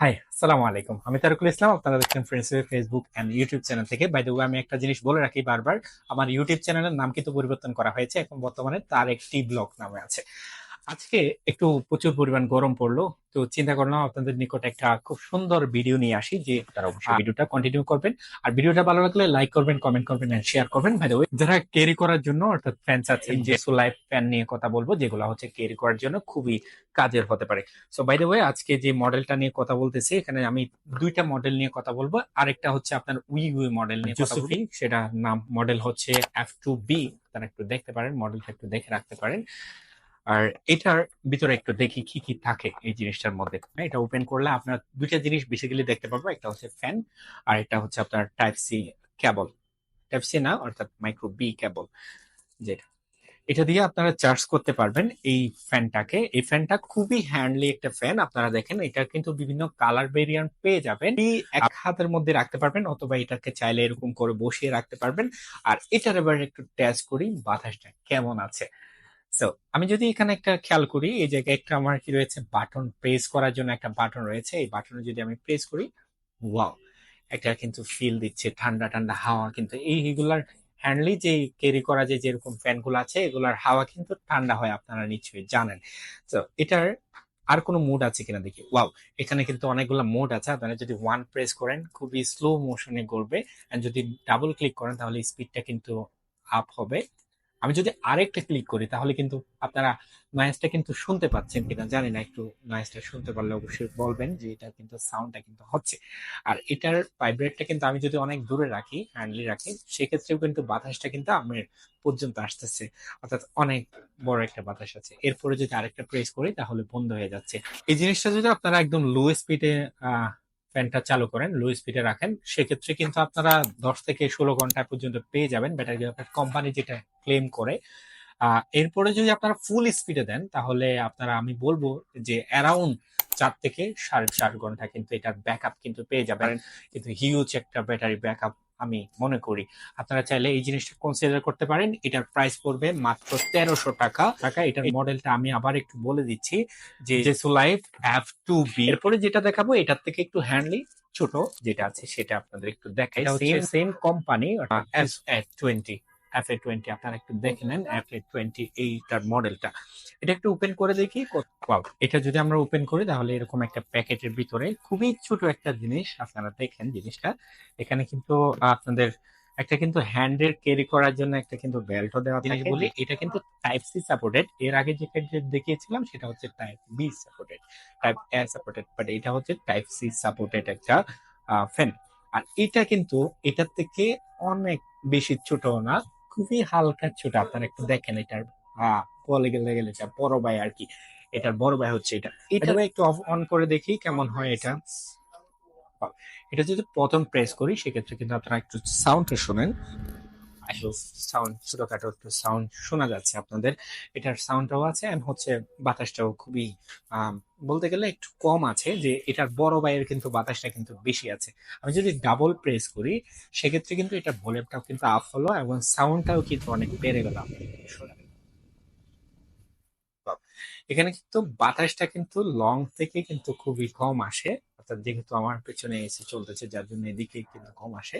High আসসালামু আলাইকুম। আমি তারকুল ইসলাম, আপনারা দেখছেন friends Facebook and YouTube channel থেকে। বাই আমি একটা জিনিস বলে রাখি বারবার, আমার ইউটিউব চ্যানেলের নাম কিন্তু পরিবর্তন করা হয়েছে, এখন বর্তমানে তার একটি ব্লগ নামে আছে। আজকে একটু প্রচুর পরিমাণ গরম পড়ল তো চিন্তা করলাম আপনাদের নিকট একটা খুব সুন্দর ভিডিও নিয়ে আসি যে তারা অবশ্যই। ভিডিওটা কন্টিনিউ করবেন। আর ভিডিওটা ভালো লাগলে লাইক করবেন কমেন্ট করবেন এন্ড শেয়ার করবেন। বাই দ্য ওয়ে যারা ক্যারি করার জন্য অর্থাৎ ফ্যান্স আছেন যে লাইফ ফ্যান নিয়ে কথা বলব যেগুলো হচ্ছে ক্যারি করার জন্য খুবই কাজের হতে পারে। সো বাই দ্য ওয়ে আজকে যে মডেলটা নিয়ে কথা বলতেছি এখানে আমি দুইটা মডেল নিয়ে কথা বলব। আরেকটা হচ্ছে আপনার উই উই মডেল নিয়ে কথা বলব। সেটা নাম মডেল হচ্ছে এফ টু বি তারা একটু দেখতে পারেন মডেলটা একটু দেখে রাখতে পারেন। আর এটার ভিতরে একটু দেখি কি কি থাকে এই জিনিসটার মধ্যে। হ্যাঁ, এটা ওপেন করলে আপনার দুইটা জিনিস বেসিক্যালি দেখতে পারব। একটা হচ্ছে ফ্যান আর একটা হচ্ছে আপনার type C cable type C না অর্থাৎ মাইক্রো বি কেবল যেটা এটা দিয়ে আপনারা চার্জ করতে পারবেন এই ফ্যানটাকে এই ফ্যানটা খুবই হ্যান্ডলি একটা ফ্যান আপনারা দেখেন এটা কিন্তু বিভিন্ন কালার ভেরিয়েন্ট পেয়ে যাবেন। এক হাতের মধ্যে রাখতে পারবেন অথবা এটাকে চাইলে এরকম করে বসিয়ে রাখতে পারবেন। আর এটার এবার একটু টেস্ট করি বাতাসটা কেমন আছে? সো আমি যদি এখানে একটা খেয়াল করি, এই জায়গায় একটা আমার কি রয়েছে বাটন প্রেস করার জন্য একটা বাটন রয়েছে। এই বাটনে যদি আমি প্রেস করি ওয়াও একটা কিন্তু ফিল দিচ্ছে, ঠান্ডা ঠান্ডা হাওয়া কিন্তু। এই এগুলার হ্যান্ডলি যে ক্যারি করা যে যেরকম ফ্যানগুলো আছে, এগুলার হাওয়া কিন্তু ঠান্ডা হয়, আপনারা নিশ্চয়ই জানেন। তো এটার আর কোনো মোড আছে কিনা দেখি। ওয়াও এখানে কিন্তু অনেকগুলো মোড আছে। আপনারা যদি ওয়ান প্রেস করেন, খুবই স্লো মোশনে করবে এন্ড যদি ডাবল ক্লিক করেন, তাহলে স্পিডটা কিন্তু আপ হবে। আমি যদি আরেকটা ক্লিক করি, তাহলে কিন্তু আপনারা নয়েজটা কিন্তু শুনতে পাচ্ছেন কিনা জানি না, একটু নয়েজটা শুনতে পারলে অবশ্যই বলবেন যে এটা কিন্তু সাউন্ডটা কিন্তু হচ্ছে। আর এটার ভাইব্রেটটা কিন্তু আমি যদি অনেক দূরে রাখি হ্যান্ডলি রাখি, সেক্ষেত্রেও কিন্তু বাতাসটা কিন্তু আমার পর্যন্ত আসতেছে। অর্থাৎ অনেক বড় একটা বাতাস আছে। এরপরে যদি আরেকটা প্রেস করি, তাহলে বন্ধ হয়ে যাচ্ছে। এই জিনিসটা যদি আপনারা একদম লো স্পিডে ফ্যানটা চালু করেন লো স্পিডে রাখেন। সেক্ষেত্রে কিন্তু আপনারা দশ থেকে ষোলো ঘণ্টা পর্যন্ত পেয়ে যাবেন ব্যাটারি কোম্পানি যেটা ক্লেম করে। এরপরে যদি আপনারা ফুল স্পিডে দেন তাহলে আপনারা আমি বলব যে অ্যারাউন্ড চার থেকে সাড়ে চার ঘণ্টা কিন্তু এটার ব্যাকআপ কিন্তু পেয়ে যাবেন। কিন্তু হিউজ একটা ব্যাটারি ব্যাকআপ আমি মনে করি। আপনারা চাইলে এই জিনিসটা কনসিডার করতে পারেন। এটার প্রাইস পড়বে মাত্র তেরোশো টাকা। টাকা এটার মডেলটা আমি আবার একটু বলে দিচ্ছি যে লাইফ এফ টু বি এরপরে যেটা দেখাবো এটার থেকে একটু হ্যান্ডলি ছোট যেটা আছে সেটা আপনাদের একটু দেখাই। Same company S F twenty F A twenty আপনারা একটু দেখে নেন এফ এ টোয়েন্টি এইটার মডেলটা। এটা একটু ওপেন করে দেখি এটা যদি আমরা ওপেন করি তাহলে এরকম একটা প্যাকেটের ভিতরে খুবই ছোট একটা জিনিস আপনারা দেখেন জিনিসটা। এখানে কিন্তু আপনাদের একটা কিন্তু হ্যান্ডের ক্যারি করার জন্য একটা কিন্তু বেল্টও দেওয়া থাকে বলি। এটা কিন্তু টাইপ সি সাপোর্টেড এর আগে যে দেখিয়েছিলাম সেটা হচ্ছে type B supported type A supported but এটা হচ্ছে টাইপ সি সাপোর্টেড একটা ফ্যান আর এটা কিন্তু এটার থেকে অনেক বেশি ছোট না খুবই হালকা ছোট আপনারা একটু দেখেন এটার কলে গেলে গেলে বড় ভাই আর কি। এটার বড় ভাই হচ্ছে এটা। এটা একটু অফ অন করে দেখি কেমন হয় এটা। এটা যদি প্রথম প্রেস করি সেক্ষেত্রে কিন্তু আপনারা একটু সাউন্ডটা শোনেন। সাউন্ড ছোটখাটো একটু সাউন্ড শোনা যাচ্ছে আপনাদের। এটার সাউন্ডটাও আছে এন্ড হচ্ছে বাতাসটাও খুবই বলতে গেলে একটু কম আছে যে এটার বড় বাইয়ের কিন্তু বাতাসটা কিন্তু বেশি আছে। আমি যদি ডাবল প্রেস করি, সেক্ষেত্রে কিন্তু এটা ভলিউমটাও কিন্তু আপ হলো এবং সাউন্ডটাও কিন্তু অনেক বেড়ে গেল এখানে কিন্তু বাতাসটা কিন্তু লং থেকে কিন্তু খুবই কম আসে। অর্থাৎ যেহেতু আমার পেছনে এসে চলতেছে, যার জন্য এদিকে কিন্তু কম আসে।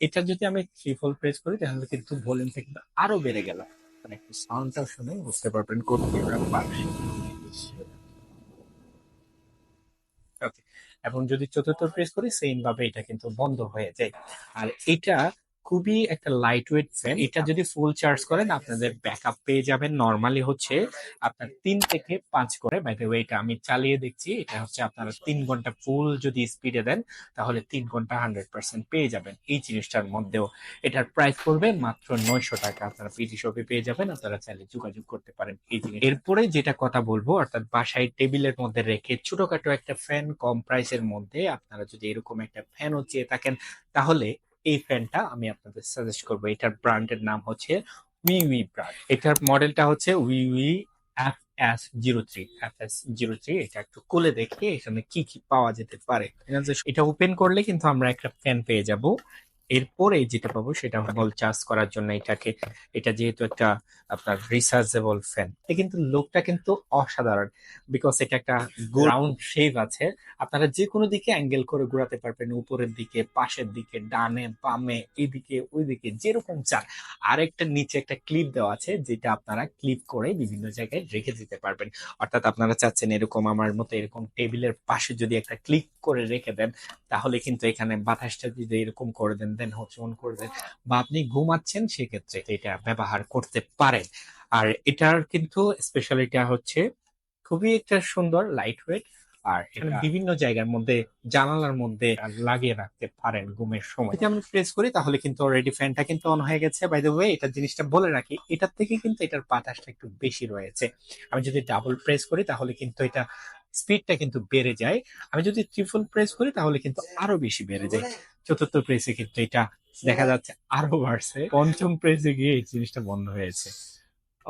এটা যদি আমি থ্রি ফোল প্রেস করি, তাহলে কিন্তু ভলিউমটা কিন্তু আরও বেড়ে গেল। মানে একটু সাউন্ডটা শুনে বুঝতে পারবেন কোন এবং যদি চতুর্থ প্রেস করি সেম ভাবে এটা কিন্তু বন্ধ হয়ে যায়। আর এটা খুবই একটা লাইট ওয়েট ফ্যান এটা যদি ফুল চার্জ করেন আপনাদের ব্যাকআপ পেয়ে যাবেন। নর্মালি হচ্ছে আপনার তিন থেকে পাঁচ করে। বাই দ্য এটা আমি চালিয়ে দেখছি। এটা হচ্ছে আপনারা তিন ঘণ্টা ফুল যদি স্পিডে দেন তাহলে তিন ঘণ্টা হান্ড্রেড পার্সেন্ট পেয়ে যাবেন এই জিনিসটার মধ্যেও। এটার প্রাইস পড়বে মাত্র নয়শো টাকা। আপনারা পিটি শপে পেয়ে যাবেন আপনারা চাইলে যোগাযোগ করতে পারেন এই জিনিস এরপরে যেটা কথা বলব অর্থাৎ বাসায় টেবিলের মধ্যে রেখে ছোটখাটো একটা ফ্যান কম প্রাইসের মধ্যে আপনারা যদি এরকম একটা ফ্যানও চেয়ে থাকেন তাহলে এই ফ্যানটা আমি আপনাদের সাজেস্ট করব। এটার ব্র্যান্ডের নাম হচ্ছে উই উই ব্র্যান্ড এটার মডেলটা হচ্ছে WiWU F S zero three F S zero three এটা একটু খুলে দেখি এখানে কি কি পাওয়া যেতে পারে। এটা ওপেন করলে কিন্তু আমরা একটা ফ্যান পেয়ে যাব। এরপরে যেটা পাবো সেটা হল চার্জ করার জন্য এটাকে এটা যেহেতু একটা আপনার রিচার্জেবল ফ্যান কিন্তু লোকটা কিন্তু অসাধারণ বিকজ এটা একটা রাউন্ড শেপ আছে। আপনারা যে কোনো দিকে অ্যাঙ্গেল করে ঘোরাতে পারবেন উপরের দিকে পাশের দিকে ডানে বামে এদিকে ওইদিকে যেরকম চান। আর একটা নিচে একটা ক্লিপ দেওয়া আছে যেটা আপনারা ক্লিপ করে বিভিন্ন জায়গায় রেখে দিতে পারবেন। অর্থাৎ আপনারা চাচ্ছেন এরকম আমার মতো এরকম টেবিলের পাশে যদি একটা ক্লিক করে রেখে দেন তাহলে কিন্তু এখানে বাতাসটা যদি এরকম করে দেন দেন হচ্ছে অন করে দেন বা আপনি ঘুমাচ্ছেন সেক্ষেত্রে এটা ব্যবহার করতে পারেন। আর এটার কিন্তু স্পেশালিটা হচ্ছে খুবই একটা সুন্দর লাইট ওয়েট আর এখানে বিভিন্ন জায়গার মধ্যে জানালার মধ্যে লাগিয়ে রাখতে পারেন ঘুমের সময়। যদি আমরা প্রেস করি তাহলে কিন্তু অলরেডি ফ্যানটা কিন্তু অন হয়ে গেছে। বাই দ্য ওয়ে এটা জিনিসটা বলে রাখি এটার থেকে কিন্তু এটার বাতাসটা একটু বেশি রয়েছে। আমি যদি ডাবল প্রেস করি তাহলে কিন্তু এটা স্পিডটা কিন্তু বেড়ে যায়। আমি যদি ট্রিপল প্রেস করি তাহলে কিন্তু আরও বেশি বেড়ে যায়। চতুর্থ প্রেসে কিন্তু এটা দেখা যাচ্ছে আরও বাড়ছে। পঞ্চম প্রেসে গিয়ে এই জিনিসটা বন্ধ হয়েছে।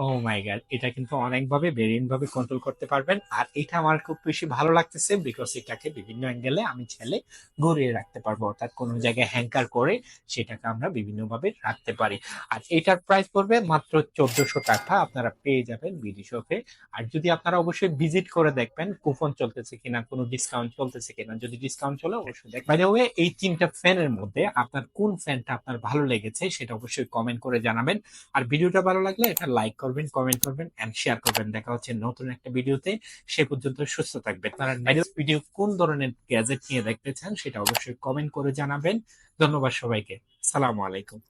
ও মাই গড এটা কিন্তু অনেকভাবে ভেরিয়েন্ট ভাবে কন্ট্রোল করতে পারবেন। আর এটা আমার খুব বেশি ভালো লাগতেছে বিকজ এটাকে বিভিন্ন অ্যাঙ্গেলে আমি ছেলে ঘুরিয়ে রাখতে পারব। অর্থাৎ কোনো জায়গায় হ্যাঙ্কার করে সেটাকে আমরা বিভিন্ন ভাবে রাখতে পারি। আর এটার প্রাইস পড়বে মাত্র চোদ্দশো টাকা। আপনারা পেয়ে যাবেন বিডি শপে। আর যদি আপনারা অবশ্যই ভিজিট করে দেখবেন কুপন চলতেছে কিনা, কোনো ডিসকাউন্ট চলতেছে কিনা, যদি ডিসকাউন্ট চলে, অবশ্যই দেখবেন। ওয়ে এই তিনটা ফ্যানের মধ্যে আপনার কোন ফ্যানটা আপনার ভালো লেগেছে, সেটা অবশ্যই কমেন্ট করে জানাবেন। আর ভিডিওটা ভালো লাগলে এটা লাইক করবেন। কমেন্ট করবেন এন্ড শেয়ার করবেন। দেখা হচ্ছে নতুন একটা ভিডিওতে। সে পর্যন্ত সুস্থ থাকবেন। তারা নেক্সট ভিডিও কোন ধরনের গ্যাজেট নিয়ে দেখতে চান সেটা অবশ্যই কমেন্ট করে জানাবেন। ধন্যবাদ সবাইকে। সালাম আলাইকুম।